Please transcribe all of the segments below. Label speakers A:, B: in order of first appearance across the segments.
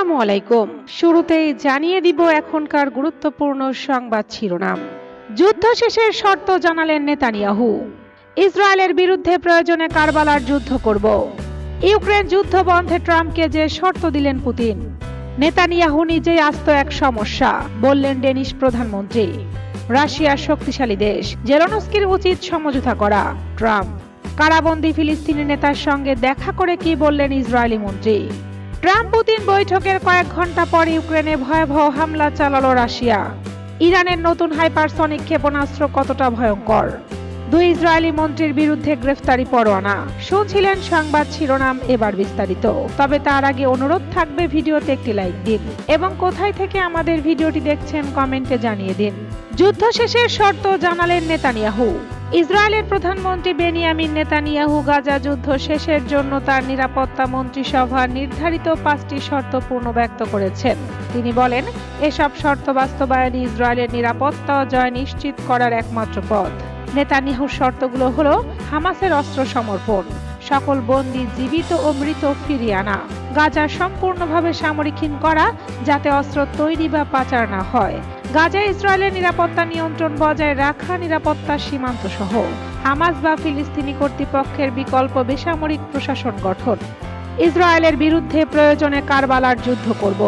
A: আসসালামু আলাইকুম শুরুতেই জানিয়ে দিব এখনকার গুরুত্বপূর্ণ সংবাদ শিরোনাম যুদ্ধ শেষের শর্ত জানালেন নেতানিয়াহু ইসরায়েলের বিরুদ্ধে প্রয়োজনে কারবালার যুদ্ধ করব ইউক্রেন যুদ্ধ বন্ধে ট্রাম্পকে যে শর্ত দিলেন পুতিন নেতানিয়াহু নিজেই আস্ত এক সমস্যা বললেন ডেনিশ প্রধানমন্ত্রী রাশিয়ার শক্তিশালী দেশ জেলনস্কির উচিত সমঝোতা করা ট্রাম্প কারাবন্দী ফিলিস্তিনি নেতার সঙ্গে দেখা করে কি বললেন ইসরায়েলি মন্ত্রী ট্রাম্প পুতিন বৈঠকের কয়েক ঘন্টা পর ইউক্রেনে ভয়াবহ হামলা চালালো রাশিয়া ইরানের নতুন হাইপারসনিক ক্ষেপণাস্ত্র কতটা ভয়ঙ্কর দুই ইসরায়েলি মন্ত্রীর বিরুদ্ধে গ্রেফতারি পরোয়ানা শুনছিলেন সংবাদ শিরোনাম এবার বিস্তারিত তবে তার আগে অনুরোধ থাকবে ভিডিওতে একটি লাইক দিন এবং কোথায় থেকে আমাদের ভিডিওটি দেখছেন কমেন্টে জানিয়ে দিন যুদ্ধ শেষের শর্ত জানালেন নেতানিয়াহু ইসরায়েলের প্রধানমন্ত্রী বেনিয়ামিন নেতানিয়াহু গাজা যুদ্ধ শেষের জন্য তার নিরাপত্তা মন্ত্রিসভা নির্ধারিত পাঁচটি শর্ত পূর্ণ ব্যক্ত করেছেন তিনি বলেন এসব শর্ত বাস্তবায়নে ইসরায়েলের নিরাপত্তা জয় নিশ্চিত করার একমাত্র পথ নেতানিয়াহুর শর্তগুলো হল হামাসের অস্ত্র সমর্পণ সকল বন্দী জীবিত ও মৃত ফিরিয়ে আনা গাজা সম্পূর্ণভাবে সামরিকহীন করা যাতে অস্ত্র তৈরি বা পাচার না হয় গাজা ইসরায়েলের নিরাপত্তা নিয়ন্ত্রণ বজায় রাখা নিরাপত্তা সীমান্ত সহ হামাস বা ফিলিস্তিনি কর্তৃপক্ষের বিকল্প বেসামরিক প্রশাসন গঠন ইসরায়েলের বিরুদ্ধে প্রয়োজনে কারবালার যুদ্ধ করব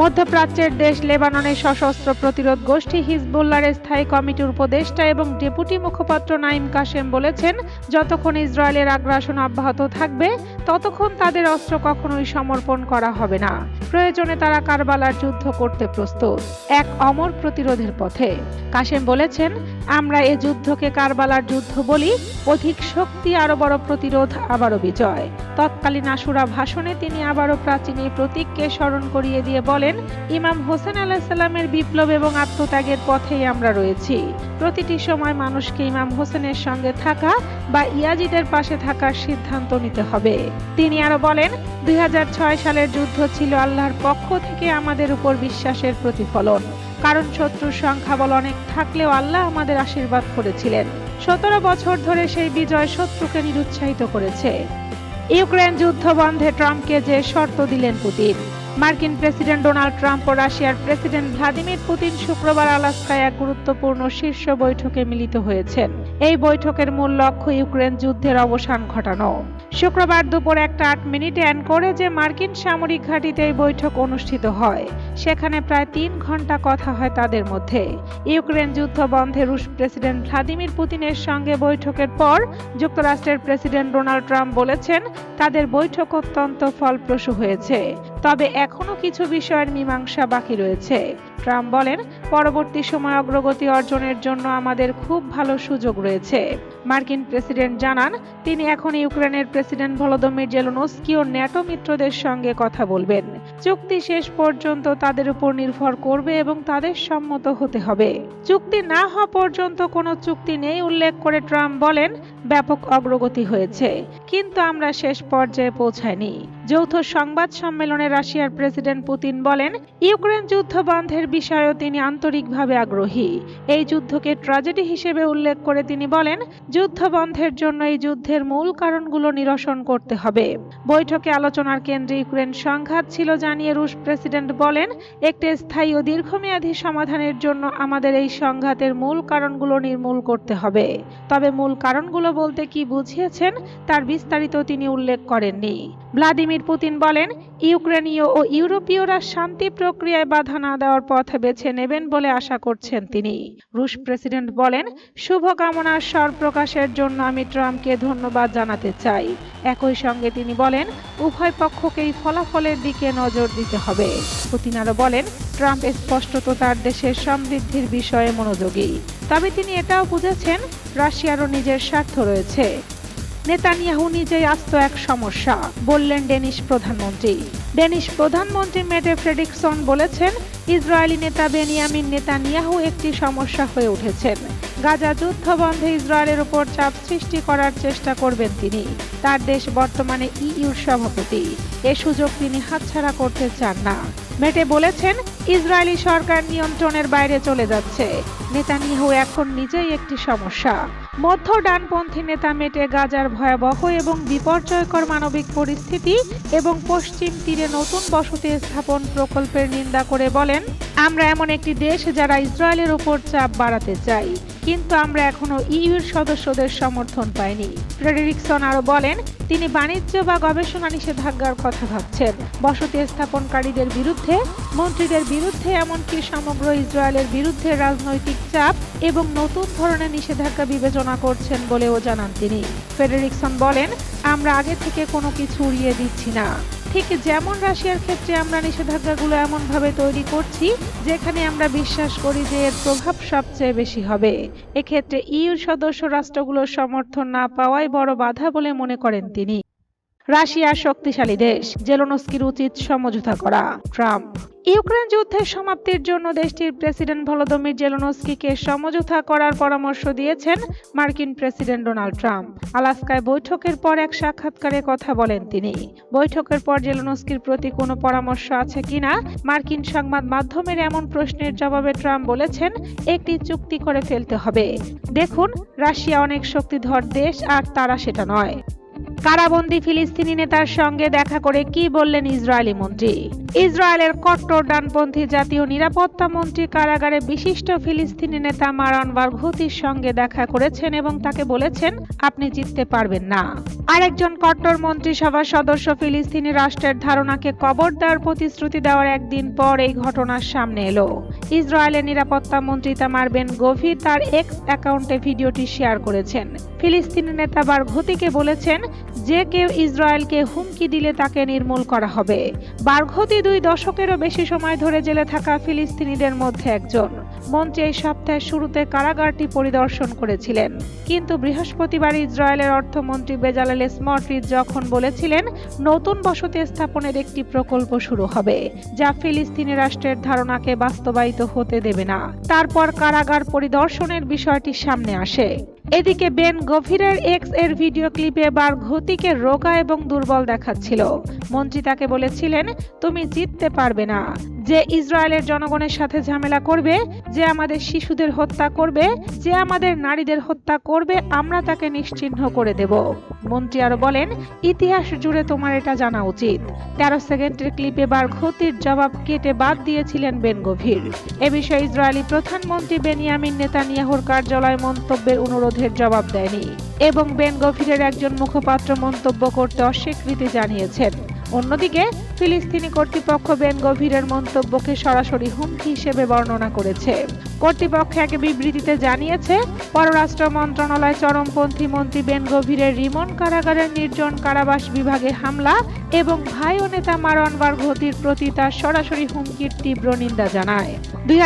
A: মধ্যপ্রাচ্যের দেশ লেবাননের সশস্ত্র প্রতিরোধ গোষ্ঠী হিজবুল্লার স্থায়ী কমিটির উপদেষ্টা এবং ডেপুটি মুখপাত্র নাইম কাশেম বলেছেন যতক্ষণ ইসরায়েলের আগ্রাসন অব্যাহত থাকবে ততক্ষণ তাদের অস্ত্র কখনোই সমর্পণ করা হবে না প্রয়োজনে তারা কারবালার যুদ্ধ করতে প্রস্তুত এক অমর প্রতিরোধের পথে কাশেম বলেছেন আমরা এ যুদ্ধকে কারবালার যুদ্ধ বলি অধিক শক্তি আরো বড় প্রতিরোধ আবারও বিজয় তৎকালীন আসুরা ভাষণে তিনি আবারও প্রাচীন এই প্রতীককে স্মরণ করিয়ে দিয়ে বলেন ইমাম হোসেন আলাহ সাল্লামের বিপ্লব এবং আত্মত্যাগের পথেই আমরা রয়েছি প্রতিটি সময় মানুষকে ইমাম হোসেনের সঙ্গে থাকা বা ইয়াজিদের পাশে থাকার সিদ্ধান্ত নিতে হবে তিনি আরো বলেন দুই সালের যুদ্ধ ছিল আল্লাহর পক্ষ থেকে আমাদের উপর বিশ্বাসের প্রতিফলন কারণ শত্রুর সংখ্যা বল অনেক থাকলেও আল্লাহ আমাদের আশীর্বাদ করেছিলেন সতেরো বছর ধরে সেই বিজয় শত্রুকে নিরুৎসাহিত করেছে ইউক্রেন যুদ্ধ বন্ধে ট্রাম্পকে যে শর্ত দিলেন পুতিন মার্কিন প্রেসিডেন্ট ডোনাল্ড ট্রাম্প ও রাশিয়ার প্রেসিডেন্ট ভ্লাদিমির পুতিন শুক্রবার আলাস্কায় এক গুরুত্বপূর্ণ শীর্ষ বৈঠকে মিলিত হয়েছেন এই বৈঠকের মূল লক্ষ্য ইউক্রেন যুদ্ধের অবসান ঘটানো শুক্রবার দুপুর একটা আট মিনিটে অ্যানকোরেজে মার্কিন সামরিক ঘাঁটিতে এই বৈঠক অনুষ্ঠিত হয় সেখানে প্রায় তিন ঘন্টা কথা হয় তাদের মধ্যে ইউক্রেন যুদ্ধ বন্ধে রুশ প্রেসিডেন্ট ভ্লাদিমির পুতিনের সঙ্গে বৈঠকের পর যুক্তরাষ্ট্রের প্রেসিডেন্ট ডোনাল্ড ট্রাম্প বলেছেন তাদের বৈঠক অত্যন্ত ফলপ্রসূ হয়েছে তবে এখনও কিছু বিষয়ের মীমাংসা বাকি রয়েছে ট্রাম্প বলেন পরবর্তী সময় অগ্রগতি অর্জনের জন্য আমাদের খুব ভালো সুযোগ রয়েছে মার্কিন প্রেসিডেন্ট জানান তিনি এখন ইউক্রেনের প্রেসিডেন্ট ভলোদমির জেলোনস্কি ও ন্যাটো মিত্রদের সঙ্গে কথা বলবেন চুক্তি শেষ পর্যন্ত তাদের উপর নির্ভর করবে এবং তাদের সম্মত হতে হবে চুক্তি না হওয়া পর্যন্ত কোনো চুক্তি নেই উল্লেখ করে ট্রাম্প বলেন ব্যাপক অগ্রগতি হয়েছে কিন্তু আমরা শেষ পর্যায়ে পৌঁছায়নি যৌথ সংবাদ সম্মেলনে রাশিয়ার প্রেসিডেন্ট পুতিন বলেন ইউক্রেন যুদ্ধ বন্ধের বিষয়েও তিনি আন্তরিকভাবে আগ্রহী এই যুদ্ধকে ট্র্যাজেডি হিসেবে উল্লেখ করে তিনি বলেন যুদ্ধ বন্ধের জন্য এই যুদ্ধের মূল কারণগুলো নিরসন করতে হবে বৈঠকে আলোচনার কেন্দ্রে ইউক্রেন সংঘাত ছিল জানিয়ে রুশ প্রেসিডেন্ট বলেন একটি স্থায়ী ও দীর্ঘমেয়াদী সমাধানের জন্য আমাদের এই সংঘাতের মূল কারণগুলো নির্মূল করতে হবে তবে মূল কারণগুলো বলতে কি বুঝিয়েছেন তার বিস্তারিত তিনি উল্লেখ করেননি ভ্লাদিমির পুতিন বলেন ইউক্রেনীয় ও ইউরোপীয়রা শান্তি প্রক্রিয়ায় বাধা না দেওয়ার পথ বেছে নেবেন বলে আশা করছেন তিনি রুশ প্রেসিডেন্ট বলেন শুভকামনার স্বর প্রকাশের জন্য আমি ট্রাম্পকে ধন্যবাদ জানাতে চাই একই সঙ্গে তিনি বলেন উভয় পক্ষকেই ফলাফলের দিকে নজর দিতে হবে পুতিন আরও বলেন ট্রাম্প স্পষ্টত তার দেশের সমৃদ্ধির বিষয়ে মনোযোগী তবে তিনি এটাও বুঝেছেন রাশিয়ারও নিজের স্বার্থ রয়েছে নেতানিয়াহু নিজেই আস্ত এক সমস্যা বললেন ডেনিশ প্রধানমন্ত্রী ডেনিশ প্রধানমন্ত্রী মেটে ফ্রেডিকসন বলেছেন ইসরায়েলি নেতা বেনিয়ামিন নেতানিয়াহু একটি সমস্যা হয়ে উঠেছেন গাজা যুদ্ধ বন্ধে ইসরায়েলের উপর চাপ সৃষ্টি করার চেষ্টা করবেন তিনি তার দেশ বর্তমানে ইইউর সভাপতি এ সুযোগ তিনি হাতছাড়া করতে চান না মেটে বলেছেন ইসরায়েলি সরকার নিয়ন্ত্রণের বাইরে চলে যাচ্ছে নেতানিয়াহু এখন নিজেই একটি সমস্যা মধ্য ডানপন্থী নেতা মেটে গাজার ভয়াবহ এবং বিপর্যয়কর মানবিক পরিস্থিতি এবং পশ্চিম তীরে নতুন বসতি স্থাপন প্রকল্পের নিন্দা করে বলেন আমরা এমন একটি দেশ যারা ইসরায়েলের ওপর চাপ বাড়াতে চাই কিন্তু আমরা এখনও ইউর সদস্যদের সমর্থন পাইনি ফ্রেডেরিকসন আরও বলেন তিনি বাণিজ্য বা গবেষণা নিষেধাজ্ঞার কথা ভাবছেন বসতি স্থাপনকারীদের বিরুদ্ধে মন্ত্রীদের বিরুদ্ধে এমনকি সমগ্র ইসরায়েলের বিরুদ্ধে রাজনৈতিক চাপ এবং নতুন ধরনের নিষেধাজ্ঞা বিবেচনা করছেন বলেও জানান তিনি ফেডেরিকসন বলেন আমরা আগে থেকে কোনো কিছু উড়িয়ে দিচ্ছি না ঠিক যেমন রাশিয়ার ক্ষেত্রে আমরা নিষেধাজ্ঞাগুলো এমনভাবে তৈরি করছি যেখানে আমরা বিশ্বাস করি যে এর প্রভাব সবচেয়ে বেশি হবে এক্ষেত্রে ইউ সদস্য রাষ্ট্রগুলোর সমর্থন না পাওয়াই বড় বাধা বলে মনে করেন তিনি রাশিয়ার শক্তিশালী দেশ জেলনস্কির উচিত সমঝোতা করা ট্রাম্প ইউক্রেন যুদ্ধের সমাপ্তির জন্য দেশটির প্রেসিডেন্ট ভলোদমির জেলনস্কিকে সমঝোতা করার পরামর্শ দিয়েছেন মার্কিন প্রেসিডেন্ট ডোনাল্ড ট্রাম্প আলাস্কায় বৈঠকের পর এক সাক্ষাৎকারে কথা বলেন তিনি বৈঠকের পর জেলনস্কির প্রতি কোনো পরামর্শ আছে কিনা মার্কিন সংবাদ মাধ্যমের এমন প্রশ্নের জবাবে ট্রাম্প বলেছেন একটি চুক্তি করে ফেলতে হবে দেখুন রাশিয়া অনেক শক্তিধর দেশ আর তারা সেটা নয় কারাবন্দি ফিলিস্তিনি নেতার সঙ্গে দেখা করে কি বললেন ইসরায়েলি মন্ত্রী ইসরায়েলের কট্টর ডানপন্থী জাতীয় নিরাপত্তা মন্ত্রী কারাগারে বিশিষ্ট ফিলিস্তিনি নেতা মারান বারভূতির সঙ্গে দেখা করেছেন এবং তাকে বলেছেন আপনি জিততে পারবেন না আরেকজন কট্টর মন্ত্রিসভার সদস্য ফিলিস্তিনি রাষ্ট্রের ধারণাকে কবর দেওয়ার প্রতিশ্রুতি দেওয়ার একদিন পর এই ঘটনার সামনে এলো ইসরায়েলের নিরাপত্তা মন্ত্রী তামার বেন গভি তার এক্স অ্যাকাউন্টে ভিডিওটি শেয়ার করেছেন ফিলিস্তিনি নেতা বারঘুতিকে বলেছেন যে কেউ ইসরায়েলকে হুমকি দিলে তাকে নির্মূল করা হবে বার্ঘতি দুই দশকেরও বেশি সময় ধরে জেলে থাকা ফিলিস্তিনিদের মধ্যে একজন মন্ত্রী এই সপ্তাহের শুরুতে কারাগারটি পরিদর্শন করেছিলেন কিন্তু বৃহস্পতিবার ইসরায়েলের অর্থমন্ত্রী বেজালাল স্মটরিচ যখন বলেছিলেন নতুন বসতি স্থাপনের একটি প্রকল্প শুরু হবে যা ফিলিস্তিনি রাষ্ট্রের ধারণাকে বাস্তবায়িত হতে দেবে না তারপর কারাগার পরিদর্শনের বিষয়টি সামনে আসে এদিকে বেন গভীরের এক্স এর ভিডিও ক্লিপে বার ঘতিকে রোগা এবং দুর্বল দেখাচ্ছিল মন্ত্রী তাকে বলেছিলেন তুমি জিততে পারবে না যে ইসরায়েলের জনগণের সাথে ঝামেলা করবে যে আমাদের শিশুদের হত্যা করবে যে আমাদের নারীদের হত্যা করবে আমরা তাকে নিশ্চিহ্ন করে দেব মন্ত্রী আরো বলেন ইতিহাস জুড়ে তোমার এটা জানা উচিত তেরো সেকেন্ডের ক্লিপে বার ক্ষতির জবাব কেটে বাদ দিয়েছিলেন বেনগভীর এ বিষয়ে ইসরায়েলি প্রধানমন্ত্রী বেনিয়ামিন নেতানিয়াহুর কার্যালয় মন্তব্যের অনুরোধের জবাব দেয়নি এবং বেনগভীরের একজন মুখপাত্র মন্তব্য করতে অস্বীকৃতি জানিয়েছেন অন্যদিকে ফিলিস্তিনি কর্তৃপক্ষ গভীরের মন্তব্যকে সরাসরি হুমকি হিসেবে বর্ণনা করেছে কর্তৃপক্ষ এক বিবৃতিতে জানিয়েছে পররাষ্ট্র মন্ত্রণালয় চরমপন্থী মন্ত্রী বেনগভীরের রিমন কারাগারের নির্জন কারাবাস বিভাগে হামলা এবং ভাই ও নেতা বার ঘতির প্রতি তার সরাসরি হুমকির তীব্র নিন্দা জানায় দুই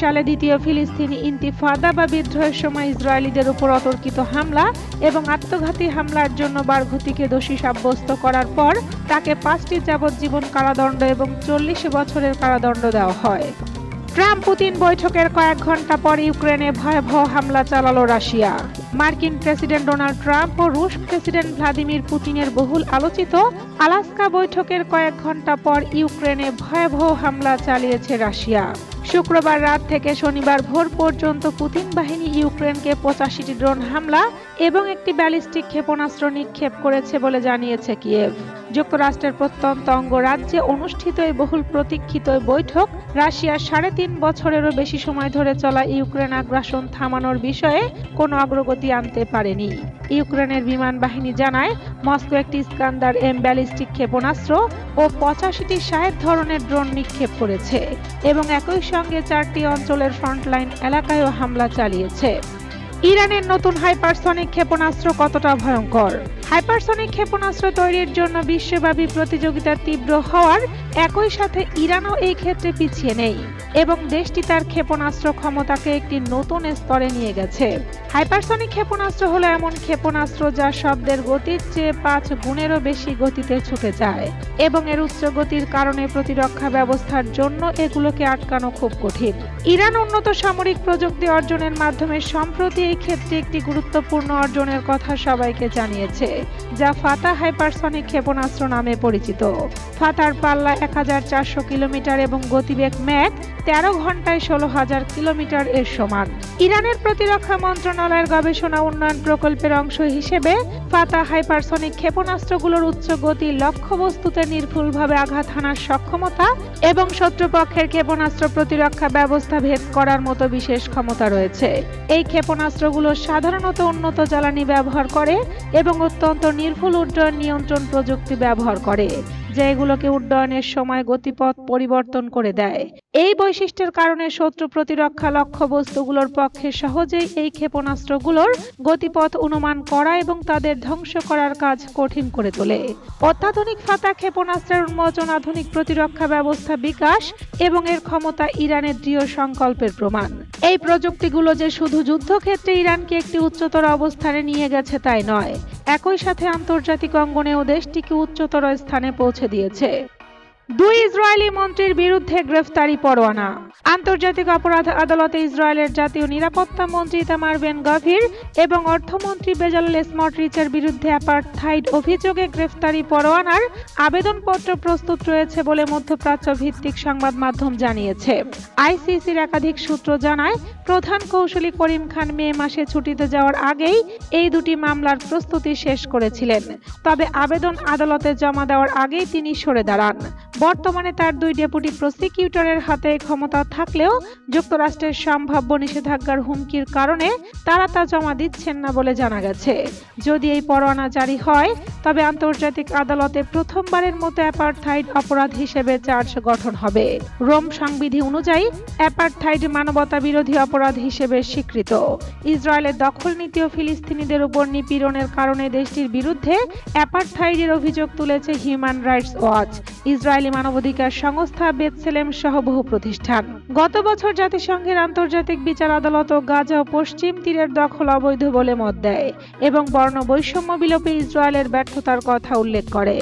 A: সালে দ্বিতীয় ফিলিস্তিনি ইন্তিফাদা বা বিদ্রোহের সময় ইসরায়েলিদের উপর অতর্কিত হামলা এবং আত্মঘাতী হামলার জন্য বারঘতিকে দোষী সাব্যস্ত করার পর তাকে পাঁচটি যাবজ্জীবন কারাদণ্ড এবং চল্লিশ বছরের কারাদণ্ড দেওয়া হয় ট্রাম্প পুতিন বৈঠকের কয়েক ঘন্টা পর ইউক্রেনে ভয়াবহ হামলা চালালো রাশিয়া মার্কিন প্রেসিডেন্ট ডোনাল্ড ট্রাম্প ও রুশ প্রেসিডেন্ট ভ্লাদিমির পুতিনের বহুল আলোচিত আলাস্কা বৈঠকের কয়েক ঘন্টা পর ইউক্রেনে ভয়াবহ হামলা চালিয়েছে রাশিয়া শুক্রবার রাত থেকে শনিবার ভোর পর্যন্ত পুতিন বাহিনী ইউক্রেনকে পঁচাশিটি ড্রোন হামলা এবং একটি ব্যালিস্টিক ক্ষেপণাস্ত্র নিক্ষেপ করেছে বলে জানিয়েছে কিয়েভ যুক্তরাষ্ট্রের প্রত্যন্ত অঙ্গরাজ্যে অনুষ্ঠিত এই বহুল প্রতীক্ষিত বৈঠক রাশিয়ার সাড়ে তিন বছরেরও বেশি সময় ধরে চলা ইউক্রেন আগ্রাসন থামানোর বিষয়ে কোনো অগ্রগতি আনতে পারেনি ইউক্রেনের বিমান বাহিনী জানায় মস্কো একটি স্কান্দার এম ব্যালিস্টিক ক্ষেপণাস্ত্র ও পঁচাশিটি সাহেব ধরনের ড্রোন নিক্ষেপ করেছে এবং একই সঙ্গে চারটি অঞ্চলের ফ্রন্টলাইন এলাকায়ও হামলা চালিয়েছে ইরানের নতুন হাইপারসনিক ক্ষেপণাস্ত্র কতটা ভয়ঙ্কর হাইপারসনিক ক্ষেপণাস্ত্র তৈরির জন্য বিশ্বব্যাপী প্রতিযোগিতা তীব্র হওয়ার একই সাথে ইরানও এই ক্ষেত্রে পিছিয়ে নেই এবং দেশটি তার ক্ষেপণাস্ত্র ক্ষমতাকে একটি নতুন স্তরে নিয়ে গেছে হাইপারসনিক ক্ষেপণাস্ত্র হল এমন ক্ষেপণাস্ত্র যা শব্দের গতির চেয়ে পাঁচ গুণেরও বেশি গতিতে ছুটে যায় এবং এর উচ্চ গতির কারণে প্রতিরক্ষা ব্যবস্থার জন্য এগুলোকে আটকানো খুব কঠিন ইরান উন্নত সামরিক প্রযুক্তি অর্জনের মাধ্যমে সম্প্রতি এই ক্ষেত্রে একটি গুরুত্বপূর্ণ অর্জনের কথা সবাইকে জানিয়েছে যা ফাতা হাইপারসনিক ক্ষেপণাস্ত্র নামে পরিচিত ফাতার পাল্লা এক কিলোমিটার এবং গতিবেগ ম্যাক তেরো ঘন্টায় ষোলো হাজার কিলোমিটার এর সমান ইরানের প্রতিরক্ষা মন্ত্রণালয়ের গবেষণা উন্নয়ন প্রকল্পের অংশ হিসেবে ফাতা হাইপারসনিক ক্ষেপণাস্ত্রগুলোর উচ্চ গতি লক্ষ্যবস্তুতে নির্ভুলভাবে আঘাত হানার সক্ষমতা এবং শত্রুপক্ষের ক্ষেপণাস্ত্র প্রতিরক্ষা ব্যবস্থা ভেদ করার মতো বিশেষ ক্ষমতা রয়েছে এই ক্ষেপণাস্ত্রগুলো সাধারণত উন্নত জ্বালানি ব্যবহার করে এবং অত্যন্ত অত্যন্ত নির্ভুল উড্ডয়ন নিয়ন্ত্রণ প্রযুক্তি ব্যবহার করে যা এগুলোকে উড্ডয়নের সময় গতিপথ পরিবর্তন করে দেয় এই বৈশিষ্ট্যের কারণে শত্রু প্রতিরক্ষা লক্ষ্যবস্তুগুলোর পক্ষে সহজেই এই ক্ষেপণাস্ত্রগুলোর গতিপথ অনুমান করা এবং তাদের ধ্বংস করার কাজ কঠিন করে তোলে অত্যাধুনিক ফাতা ক্ষেপণাস্ত্রের উন্মোচন আধুনিক প্রতিরক্ষা ব্যবস্থা বিকাশ এবং এর ক্ষমতা ইরানের দৃঢ় সংকল্পের প্রমাণ এই প্রযুক্তিগুলো যে শুধু যুদ্ধক্ষেত্রে ইরানকে একটি উচ্চতর অবস্থানে নিয়ে গেছে তাই নয় একই সাথে আন্তর্জাতিক অঙ্গনেও দেশটিকে উচ্চতর স্থানে পৌঁছে দিয়েছে দুই ইসরায়েলি মন্ত্রীর বিরুদ্ধে গ্রেফতারি পরোয়ানা আন্তর্জাতিক অপরাধ আদালতে ইসরায়েলের জাতীয় নিরাপত্তা মন্ত্রী তামার বেন গভীর এবং অর্থমন্ত্রী বেজাল স্মটরিচের বিরুদ্ধে অ্যাপার্থাইড অভিযোগে গ্রেফতারি পরোয়ানার আবেদনপত্র প্রস্তুত রয়েছে বলে মধ্যপ্রাচ্য ভিত্তিক সংবাদ মাধ্যম জানিয়েছে আইসিসির একাধিক সূত্র জানায় প্রধান কৌশলী করিম খান মে মাসে ছুটিতে যাওয়ার আগেই এই দুটি মামলার প্রস্তুতি শেষ করেছিলেন তবে আবেদন আদালতে জমা দেওয়ার আগেই তিনি সরে দাঁড়ান বর্তমানে তার দুই ডেপুটি প্রসিকিউটরের হাতে ক্ষমতা থাকলেও যুক্তরাষ্ট্রের সম্ভাব্য নিষেধাজ্ঞার হুমকির কারণে তারা তা জমা দিচ্ছেন না বলে জানা গেছে যদি এই পরোয়ানা জারি হয় তবে আন্তর্জাতিক আদালতে প্রথমবারের মতো অ্যাপার্থাইড অপরাধ হিসেবে চার্জ গঠন হবে রোম সংবিধি অনুযায়ী অ্যাপার্থাইড মানবতা বিরোধী অপরাধ হিসেবে স্বীকৃত ইসরায়েলের দখল নীতি ও ফিলিস্তিনিদের উপর নিপীড়নের কারণে দেশটির বিরুদ্ধে অ্যাপার্থাইডের অভিযোগ তুলেছে Human Rights Watch Israel Israeli মানবাধিকার সংস্থা বেতসেলেম সহ বহু প্রতিষ্ঠান গত বছর জাতিসংঘের আন্তর্জাতিক বিচার আদালত ও গাজা পশ্চিম তীরের দখল অবৈধ বলে মত দেয় এবং বর্ণ বৈষম্য বিলোপে ইসরায়েলের ব্যর্থতার কথা উল্লেখ করে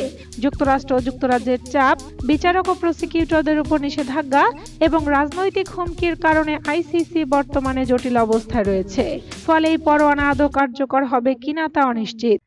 A: যুক্তরাষ্ট্র ও যুক্তরাজ্যের চাপ বিচারক ও প্রসিকিউটরদের উপর নিষেধাজ্ঞা এবং রাজনৈতিক হুমকির কারণে আইসিসি বর্তমানে জটিল অবস্থায় রয়েছে ফলে এই পরোয়ানা আদৌ কার্যকর হবে কিনা তা অনিশ্চিত